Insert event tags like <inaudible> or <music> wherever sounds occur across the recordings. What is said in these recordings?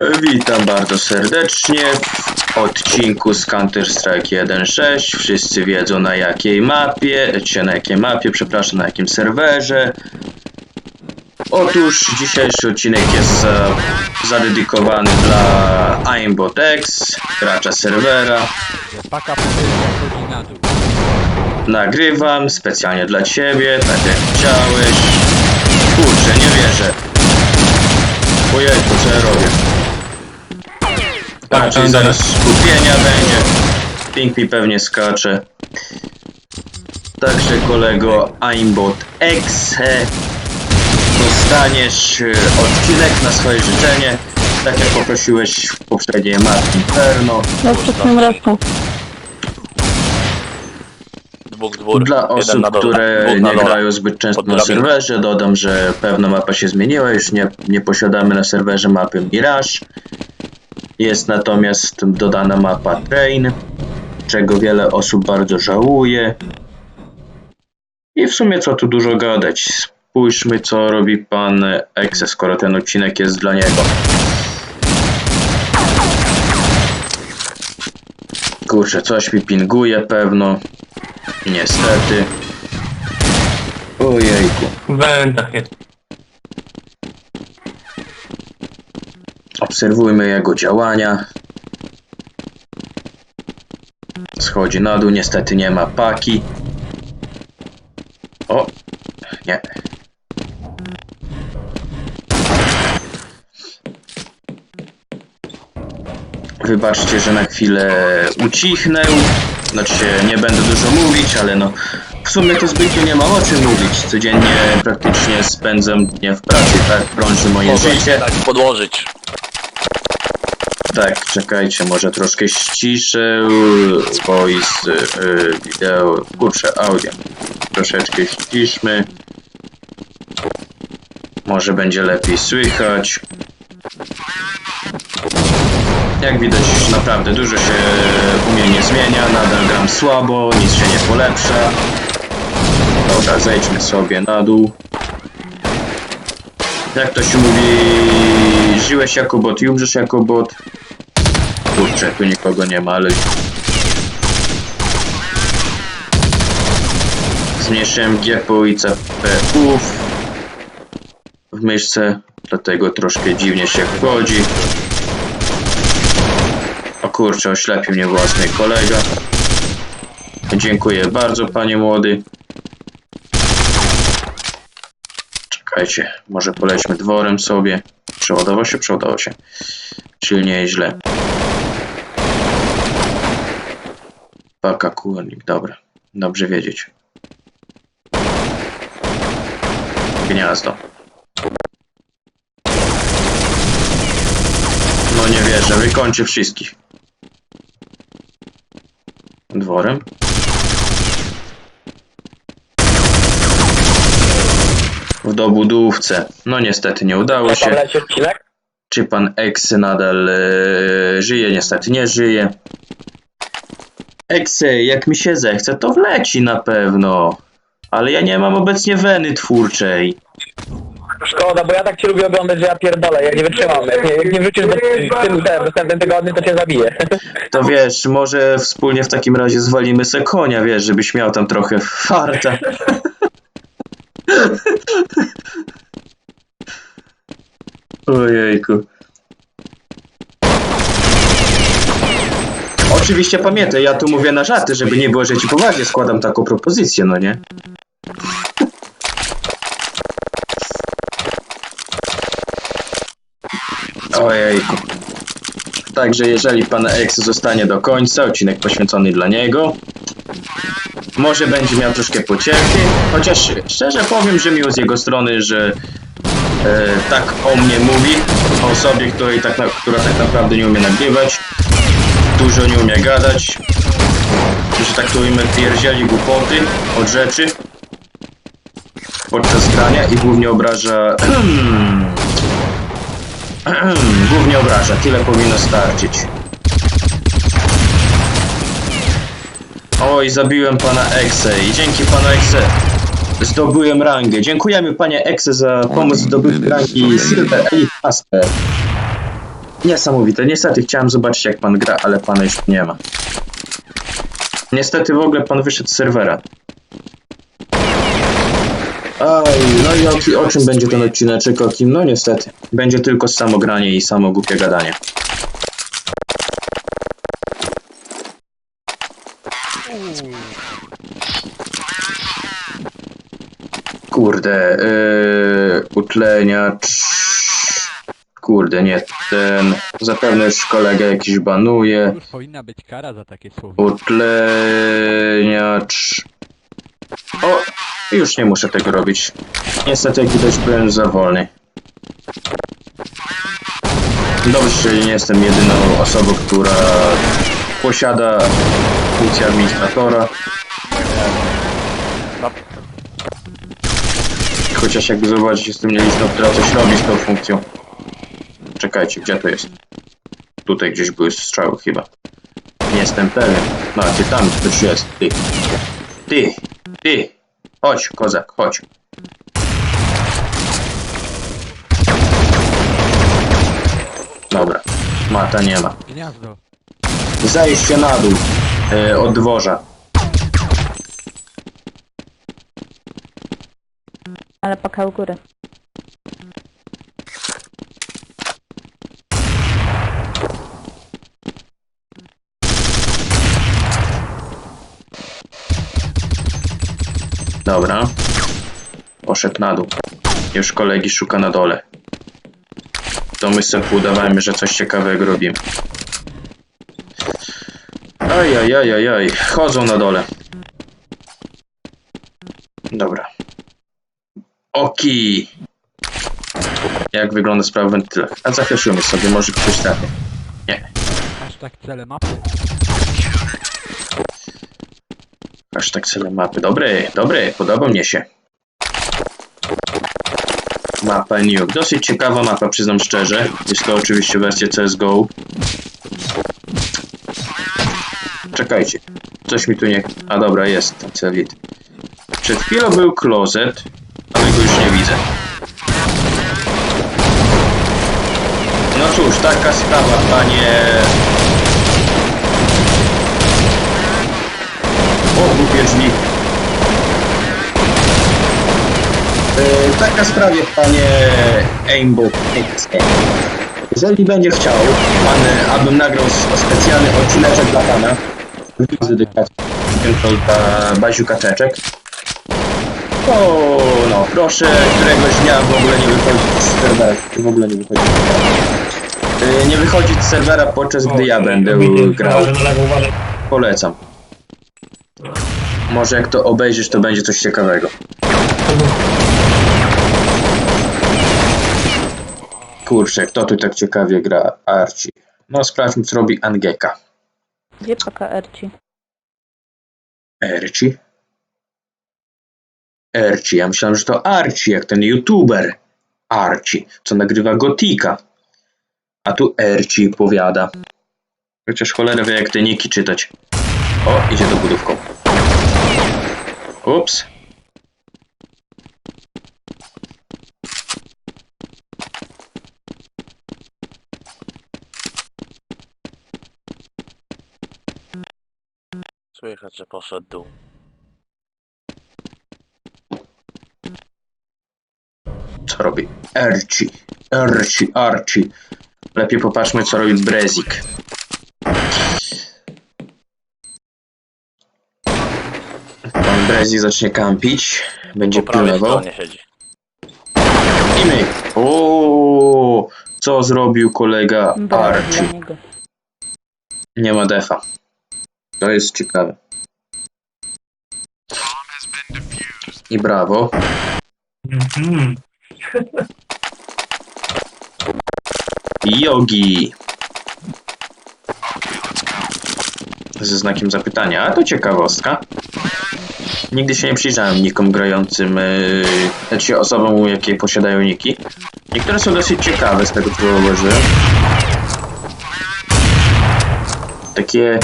Witam bardzo serdecznie w odcinku z Counter-Strike 1.6. Wszyscy wiedzą na jakiej mapie, czy na jakiej mapie, przepraszam, na jakim serwerze. Otóż dzisiejszy odcinek jest za, zadedykowany dla Aimbot X, gracza serwera. Nagrywam specjalnie dla ciebie, tak jak chciałeś. Kurczę, nie wierzę. Ojejku, co ja robię? A, czyli zaraz skupienia będzie. Ping mi pewnie skacze. Także kolego Aimbot X e, dostaniesz e, odcinek na swoje życzenie. Tak jak poprosiłeś w poprzedniej mapie Inferno. No przed. Dwóch dwór. Dla osób, dole, które nie dole. grają zbyt często na serwerze, dodam, że pewna mapa się zmieniła. Już nie, nie posiadamy na serwerze mapy Mirage. Jest natomiast dodana mapa Train, czego wiele osób bardzo żałuje. I w sumie co tu dużo gadać. Spójrzmy, co robi pan Exe, skoro ten odcinek jest dla niego. Kurczę, coś mi pinguje pewno. Niestety. Ojejku. Wędach Obserwujmy jego działania. Schodzi na dół, niestety nie ma paki. O! Nie. Wybaczcie, że na chwilę ucichnę. Znaczy nie będę dużo mówić, ale no w sumie to zbytnio nie ma o czym mówić. Codziennie praktycznie spędzam dnie w pracy, tak krąży moje życie. Tak, podłożyć. Tak, czekajcie, może troszkę ściszę voice, y, wideo, kurczę, audio. Troszeczkę ściszmy. Może będzie lepiej słychać. Jak widać, naprawdę dużo się u mnie nie zmienia, nadal gram słabo, nic się nie polepsza. Dobra, zejdźmy sobie na dół. Jak to się mówi, żyłeś jako bot i umrzesz jako bot. Kurczę, tu nikogo nie ma, ale... Zmniejszyłem GPU i CPU w myszce, dlatego troszkę dziwnie się wchodzi. O kurczę, oślepił mnie własny kolega. Dziękuję bardzo, panie młody. Czekajcie, może polećmy dworem sobie. Przeładował się, przeładował się. Czyli nieźle. Paka kurnik, dobra. Dobrze wiedzieć. Gniazdo. No nie wierzę, wykończę wszystkich. Dworem. W dobudówce. No niestety nie udało się. Czy pan Eksy nadal e, żyje? Niestety nie żyje. Eksy, jak mi się zechce, to wleci na pewno. Ale ja nie mam obecnie weny twórczej. Szkoda, bo ja tak cię lubię oglądać, że ja pierdolę, ja nie wytrzymam. Jak nie, jak nie wrócisz do, w tym następnym tygodniu, to cię zabiję. To wiesz, może wspólnie w takim razie zwalimy se konia, wiesz, żebyś miał tam trochę farta. Ojejku. Oczywiście pamiętaj, ja tu mówię na żarty, żeby nie było, że ci poważnie składam taką propozycję, no nie? Ojejku. Także jeżeli pan X zostanie do końca, odcinek poświęcony dla niego, może będzie miał troszkę pociechy, chociaż szczerze powiem, że miło z jego strony, że e, tak o mnie mówi, o osobie, której tak na, która tak naprawdę nie umie nagrywać, dużo nie umie gadać, że tak to ujmę, pierdzieli głupoty od rzeczy podczas grania i głównie obraża <clears throat> Głównie obraża, tyle powinno starczyć. Oj, zabiłem pana Exe i dzięki pana Exe zdobyłem rangę. Dziękujemy panie Exe za pomoc w zdobywaniu rangi Silver Elite Master. Niesamowite. Niestety chciałem zobaczyć jak pan gra, ale pana już nie ma. Niestety w ogóle pan wyszedł z serwera. Aj, no i o, o czym będzie ten odcineczek o kim? No niestety. Będzie tylko samogranie i samo głupie gadanie. Kurde, yy, utleniacz. Kurde, nie ten. Zapewne już kolegę jakiś banuje. Już powinna być kara za takie. Utleniacz. O! Już nie muszę tego robić. Niestety, jak widać, byłem za wolny. Dobrze, że nie jestem jedyną osobą, która posiada funkcję administratora. Chociaż jakby zobaczyć, jestem nieliczną, która coś robi z tą funkcją. Czekajcie, gdzie to jest? Tutaj gdzieś były strzały chyba. Nie jestem pewien. No, tam ktoś jest, ty. Ty, ty. Chodź, kozak, chodź. Dobra, mata nie ma. Gniazdo. Zajście na dół e, od dworza. Ale paka u góry. Dobra. Poszedł na dół. Już kolegi szuka na dole. To my sobie udawajmy, że coś ciekawego robimy. Ajajajajaj, chodzą na dole. Dobra. Oki. Jak wygląda sprawa w wentylach? A zafreszymy sobie, może ktoś trafi. Nie. Aż tak cele mapy. Aż tak cele mapy. Dobry, dobry, podoba mnie się. Mapa New. Dosyć ciekawa mapa, przyznam szczerze. Jest to oczywiście wersja CSGO. Czekajcie. Coś mi tu nie... A dobra, jest celit. Przed chwilą był klozet, ale go już nie widzę. No cóż, taka sprawa, panie... O, głupie drzwi. E, taka sprawie, panie Aimbot Jeżeli będzie chciał pan, abym nagrał specjalny odcineczek dla pana z dedykacją dla Baziu Kaczeczek, to no, proszę któregoś dnia w ogóle nie wychodzić z serwera. W ogóle nie wychodzić. E, Nie wychodzić z serwera podczas gdy ja będę grał. Polecam. Może jak to obejrzysz, to będzie coś ciekawego. Kurczę, kto tu tak ciekawie gra? Archie. No sprawdźmy, co robi Angeka. Gdzie paka Erci? Archie? Archie, ja myślałem, że to Archie, jak ten youtuber. Archie, co nagrywa Gotika. A tu Archie powiada. Chociaż cholera wie, jak te niki czytać. O, idzie do budówką. Ups. Słychać, że poszedł dół. Co robi? Archie. Archie, Archie. Lepiej popatrzmy, co robi Brezik. Zacznie kampić. Będzie Po prawej pilnował. stronie siedzi. I my. O, co zrobił kolega Brawo Archie? dla niego. Nie ma defa. To jest ciekawe. I brawo. Yogi. Ze znakiem zapytania. A to ciekawostka. Nigdy się nie przyjrzałem nikom grającym, yy, znaczy osobom, jakie posiadają niki. Niektóre są dosyć ciekawe z tego, co zauważyłem. Takie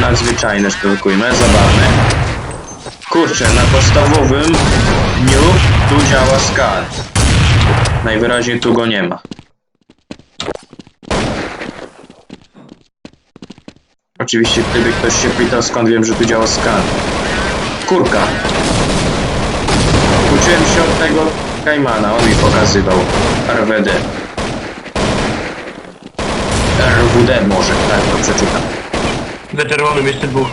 nadzwyczajne, szpilkujmy, zabawne. Kurczę, na podstawowym dniu tu działa skan. Najwyraźniej tu go nie ma. Oczywiście gdyby ktoś się pytał skąd wiem, że tu działa skan. Kurka. Uczyłem się od tego Kajmana, on mi pokazywał. RWD. RWD może, tak to przeczytam. Za czerwonym jeszcze dwóch.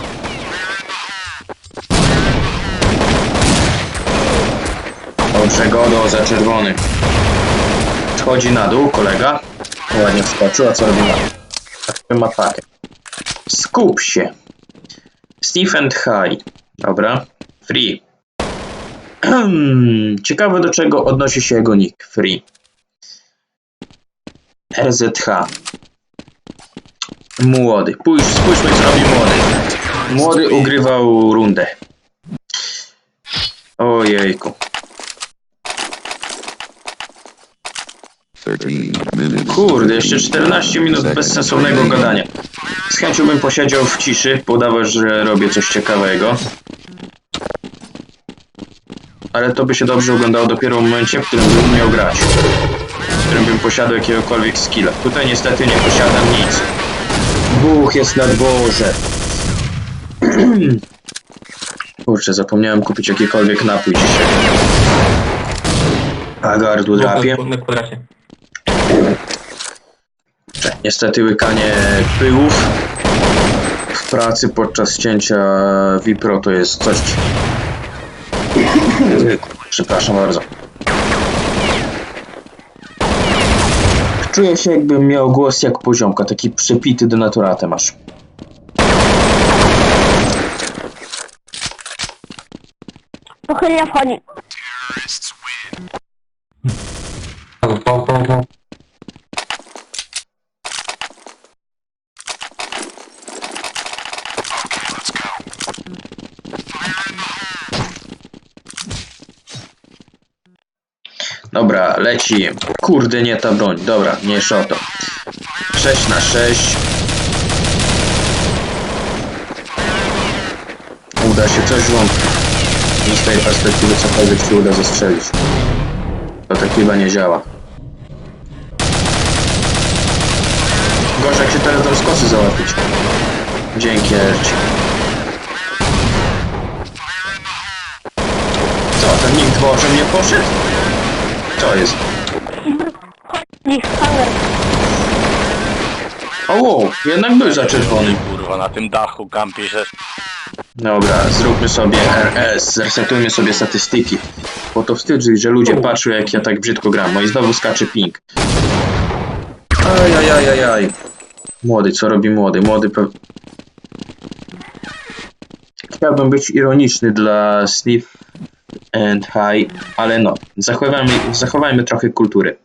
Dobrze, Godo za czerwony. Schodzi na dół, kolega. Ładnie wskoczył, a co robi na Aktywnym atakiem. Skup się. Stephen High. Dobra. Free. <clears throat> Ciekawe do czego odnosi się jego nick. Free. RZH. Młody. Pójdź, spójrzmy co robi młody. Młody ugrywał rundę. Ojejku. 13 minutes. Kurde, jeszcze 14 minut bezsensownego gadania. Z chęcią bym posiedział w ciszy, podawał, że robię coś ciekawego. Ale to by się dobrze oglądało dopiero w momencie, w którym bym umiał grać. W którym bym posiadał jakiegokolwiek skilla. Tutaj niestety nie posiadam nic. Buch jest na dworze. <clears throat> Kurczę, zapomniałem kupić jakikolwiek napój dzisiaj. A gardło drapie. Na kwadracie. Niestety łykanie pyłów w pracy podczas cięcia Vipro to jest coś... Przepraszam bardzo. Czuję się jakbym miał głos jak poziomka, taki przepity denaturatę masz. Pochylia wchodzi. Dobra, leci. Kurde, nie ta broń. Dobra, mniejsza o to. 6 na 6. Uda się coś wątpię. I z tej perspektywy cokolwiek się uda zastrzelić. To tak chyba nie działa. Gorzej jak się teraz dam z kosy załatwić. Dzięki, Erci. Co, ten nikt dworze nie poszedł? Co jest? Niech hanger. O, wow, jednak był za czerwony. Kurwa, na tym dachu kampi się. Dobra, zróbmy sobie RS, zresetujmy sobie statystyki. Bo to wstyd, że ludzie patrzą jak ja tak brzydko gram. No i znowu skacze ping. Ajajajajaj. Młody, co robi młody? Młody pe... Chciałbym być ironiczny dla Steve and High, ale no, zachowajmy, zachowajmy trochę kultury.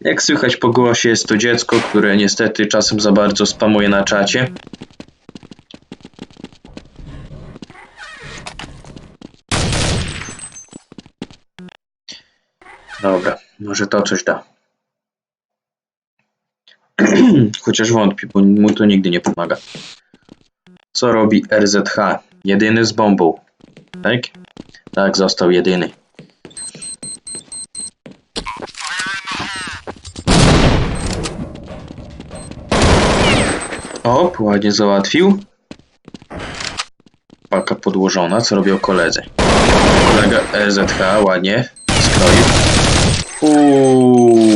Jak słychać po głosie jest to dziecko, które niestety czasem za bardzo spamuje na czacie. Dobra, może to coś da. <clears throat> Chociaż wątpię, bo mu to nigdy nie pomaga. Co robi RZH? Jedyny z bombą. Tak? Tak, został jedyny. O, ładnie załatwił. Paka podłożona, co robią koledzy. Kolega RZH ładnie skroił.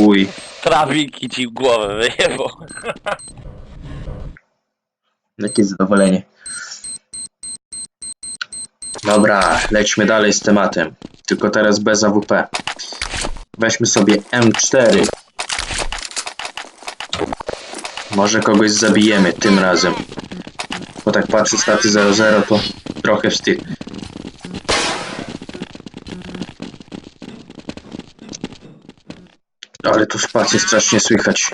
Uj, Trawiki ci głowę wyjebał. jakie zadowolenie. Dobra, lećmy dalej z tematem. Tylko teraz bez AWP. Weźmy sobie M4. Może kogoś zabijemy tym razem. Bo tak patrzę staty 0-0 to trochę wstyd. Ale tu spację strasznie słychać.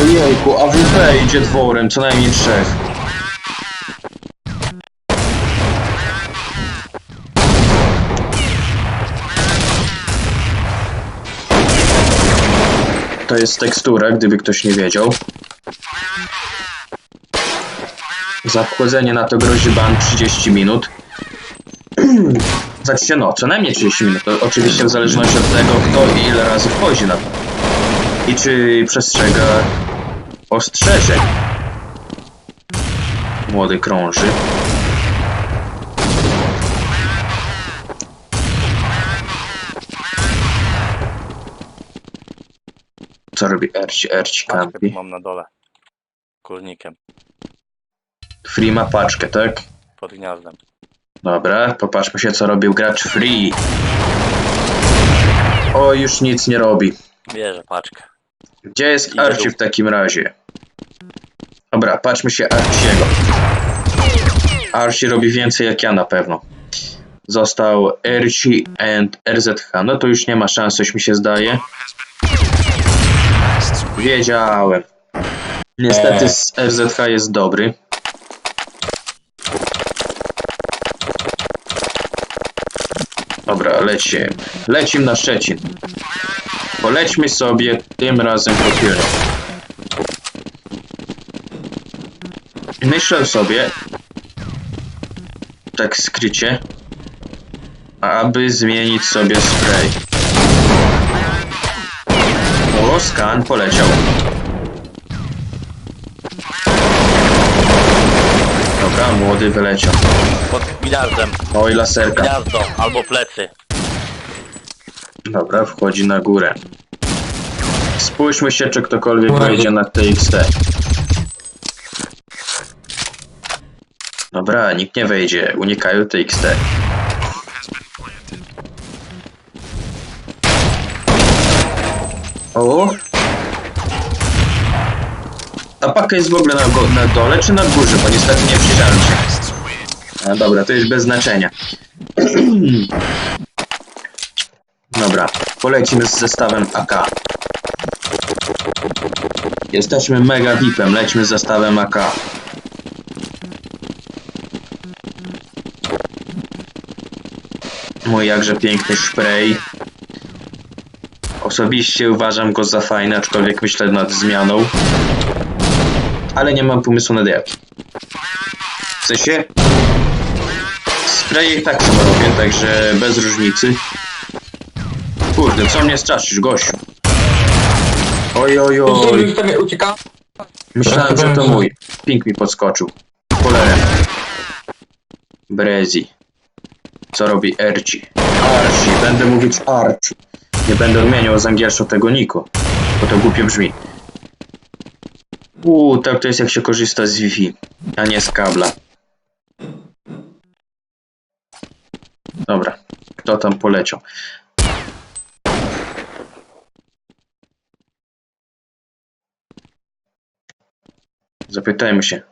Ojejku, AWP idzie dworem, co najmniej trzech. To jest tekstura, gdyby ktoś nie wiedział. Za na to grozi ban 30 minut. <clears throat> Znaczy, no, co najmniej 30 minut. To oczywiście w zależności od tego, kto i ile razy wchodzi na to. I czy przestrzega ostrzeżeń. Młody krąży. Co robi Erci? Erci Paczkę kampi. mam na dole. Kurnikiem. Free ma paczkę, tak? Pod gniazdem. Dobra, popatrzmy się co robił gracz Free. O, już nic nie robi. Bierze paczkę. Gdzie jest Idę Archie w takim razie? Dobra, patrzmy się Archiego. Archie robi więcej jak ja na pewno. Został Archie and RZH. No to już nie ma szans, coś mi się zdaje. Wiedziałem. Niestety z RZH jest dobry. Dobra, lecimy. Lecimy na Szczecin. Polećmy sobie tym razem Procure. Myślę sobie, tak skrycie, aby zmienić sobie spray. O, skan poleciał. Dobra, młody wyleciał. Pod gniazdem. Oj, laserka. Gniazdo albo plecy. Dobra, wchodzi na górę. Spójrzmy się, czy ktokolwiek wejdzie na TXT. Dobra, nikt nie wejdzie. Unikają TXT. O! Ta paka jest w ogóle na, na dole czy na górze? Bo niestety nie przyjrzałem się. A, dobra, to już bez znaczenia. <clears throat> Dobra, polecimy z zestawem AK. Jesteśmy mega VIPem, lećmy z zestawem AK. Mój jakże piękny spray. Osobiście uważam go za fajny, aczkolwiek myślę nad zmianą. Ale nie mam pomysłu na jaki. W sensie... Spray tak samo robię, także bez różnicy. Kurde, co mnie straszysz, gościu? Oj, oj, oj. Myślałem, że to mój. Pink mi podskoczył. Cholerę. Brezi. Co robi Erci? Arci. Będę mówić Arci. Nie będę odmieniał z angielsku tego Niku. Bo to głupio brzmi. Uuu, tak to jest jak się korzysta z Wi-Fi, a nie z kabla. Dobra. Kto tam poleciał? Zapytajmy się.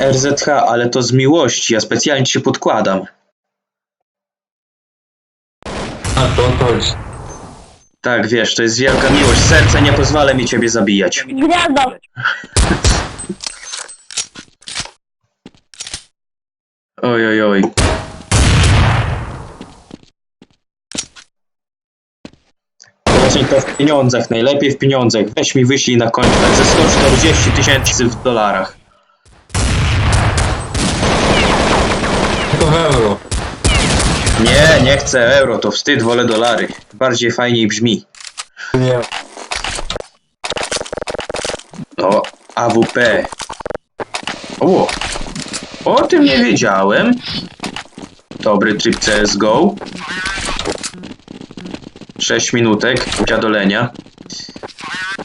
RZH, ale to z miłości, ja specjalnie ci się podkładam. A to. Tak, wiesz, to jest wielka miłość. Serce nie pozwala mi ciebie zabijać. Gwiazdo. Oj, oj, oj. Zacznij to w pieniądzach, najlepiej w pieniądzach. Weź mi wyślij na kontrakt ze 140 tysięcy w dolarach. To w euro. Nie, chcę euro, to wstyd, wolę dolary. Bardziej fajniej brzmi. Nie. O, AWP. O, o tym nie wiedziałem. Dobry tryb CSGO. 6 minutek dziadolenia.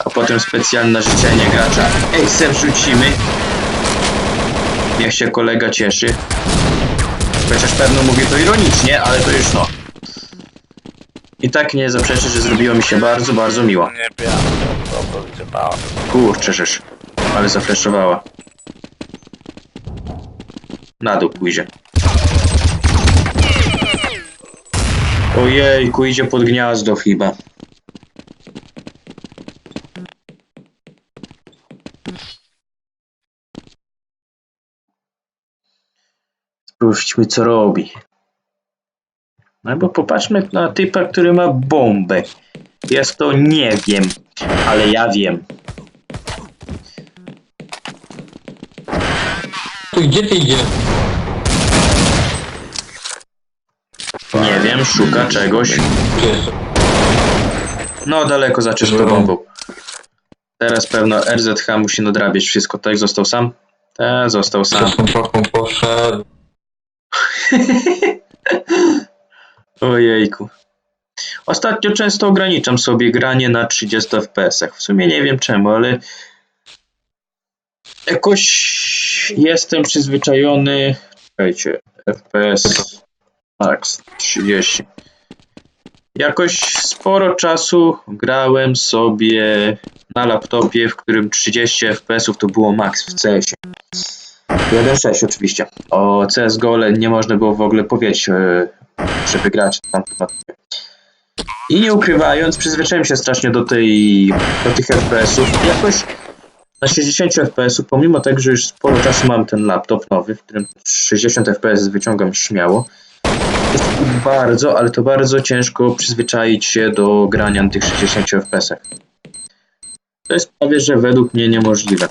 A potem specjalne życzenie gracza. Ej, se wrzucimy. Niech się kolega cieszy. Chociaż pewno mówię to ironicznie, ale to już no. I tak nie zaprzeczę, że zrobiło mi się bardzo, bardzo miło. Nie wiem, to. Kurczę, żeż. Ale zafleszowała. Na dół pójdzie. Ojejku, idzie pod gniazdo chyba. Sprawdźmy co robi. No bo popatrzmy na typa, który ma bombę. Jest to nie wiem, ale ja wiem. Tu gdzie ty idziesz? Nie wiem, szuka czegoś. Gdzie jest? No, daleko za czystą bombą. Teraz pewno RZH musi nadrabiać wszystko, tak? Został sam? Tak, został sam. poszedł. <laughs> Ojejku. Ostatnio często ograniczam sobie granie na 30 fps. W sumie nie wiem czemu, ale jakoś jestem przyzwyczajony. Czekajcie, FPS max 30. Jakoś sporo czasu grałem sobie na laptopie, w którym 30 fps to było max w CS. 1.6 oczywiście. O CSGO nie można było w ogóle powiedzieć, e, żeby grać tam. I nie ukrywając, przyzwyczaiłem się strasznie do tej, do tych FPS-ów. Jakoś na 60 FPS-ów, pomimo tego, że już sporo czasu mam ten laptop nowy, w którym 60 FPS wyciągam śmiało, jest bardzo, ale to bardzo ciężko przyzwyczaić się do grania na tych 60 FPS-ach. To jest prawie, że według mnie niemożliwe.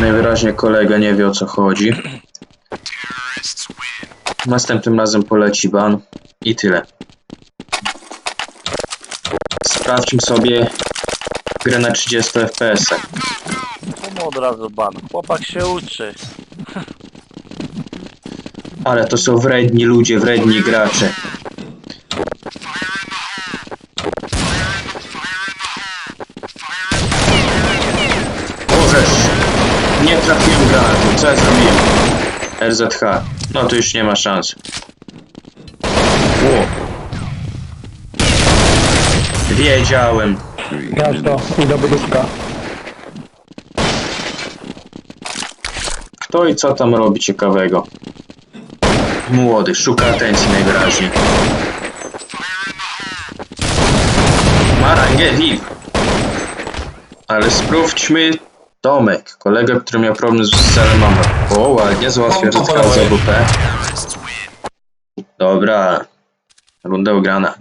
Najwyraźniej kolega nie wie o co chodzi. Następnym razem poleci ban i tyle. Sprawdźmy sobie grę na 30 fps. Czemu od razu ban? Chłopak się uczy. Ale to są wredni ludzie, wredni gracze. Możesz. Nie trafiłem granatu. Co ja zrobiłem? RZH. No to już nie ma szans. Ło. Wiedziałem. Grasz to i do budówka. Kto i co tam robi ciekawego? Młody, szuka atencji najwyraźniej. Marangę VIP. Ale sprawdźmy Tomek, kolega, który miał problem z Salemama. O, ładnie, załatwia Tom, Rzecka to z AWP. Dobra, runda ugrana.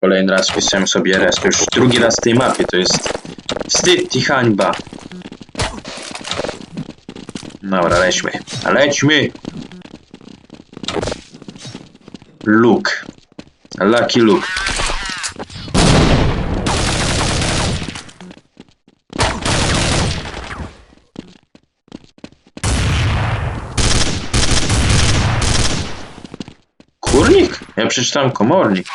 Kolejny raz wpisałem sobie to już drugi raz w tej mapie, to jest wstyd i hańba. Dobra, lećmy. Lećmy! Luke. Lucky Luke. Ja przeczytałem komornik.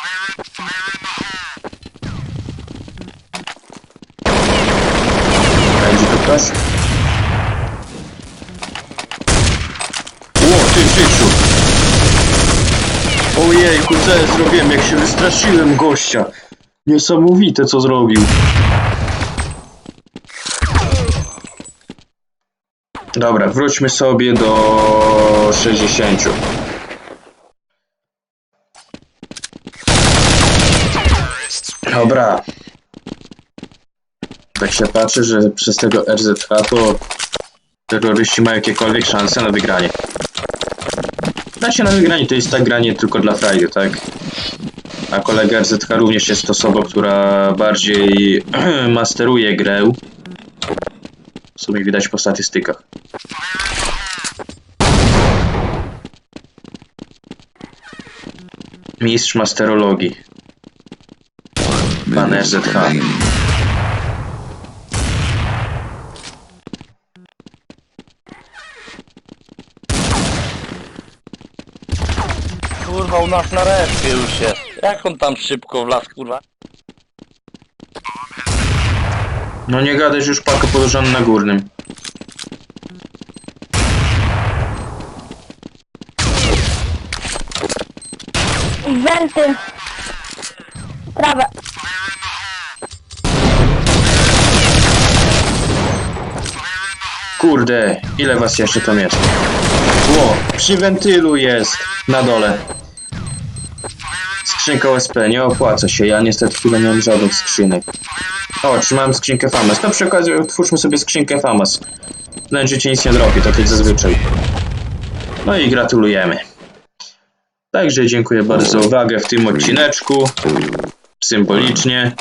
Będzie to ktoś? O, ty, Krzysiu! Ojejku, co zrobiłem, jak się wystraszyłem gościa. Niesamowite, co zrobił. Dobra, wróćmy sobie do 60. Dobra. Tak się patrzy, że przez tego RZH to terroryści mają jakiekolwiek szanse na wygranie. Da się na wygranie, to jest tak granie tylko dla frajdy, tak? A kolega RZH również jest osobą, która bardziej <clears throat> masteruje grę. W sumie widać po statystykach. Mistrz masterologii. Pan RZH. Kurwa, u nas na respie już jest. Jak on tam szybko wlazł, kurwa? No nie gadaj, już paka podłożony na górnym. Wenty. Prawe. Kurde, ile was jeszcze tam jest? Ło, przy wentylu jest, na dole. Skrzynka OSP, nie opłaca się, ja niestety chyba nie mam żadnych skrzynek. O, trzymałem skrzynkę FAMAS, to przy okazji otwórzmy sobie skrzynkę FAMAS. Znając życie nic nie dropi, tak jak zazwyczaj. No i gratulujemy. Także dziękuję bardzo za uwagę w tym odcineczku. Symbolicznie.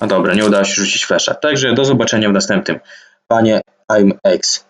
No dobra, nie udało się rzucić flesza. Także do zobaczenia w następnym. Panie I'm X.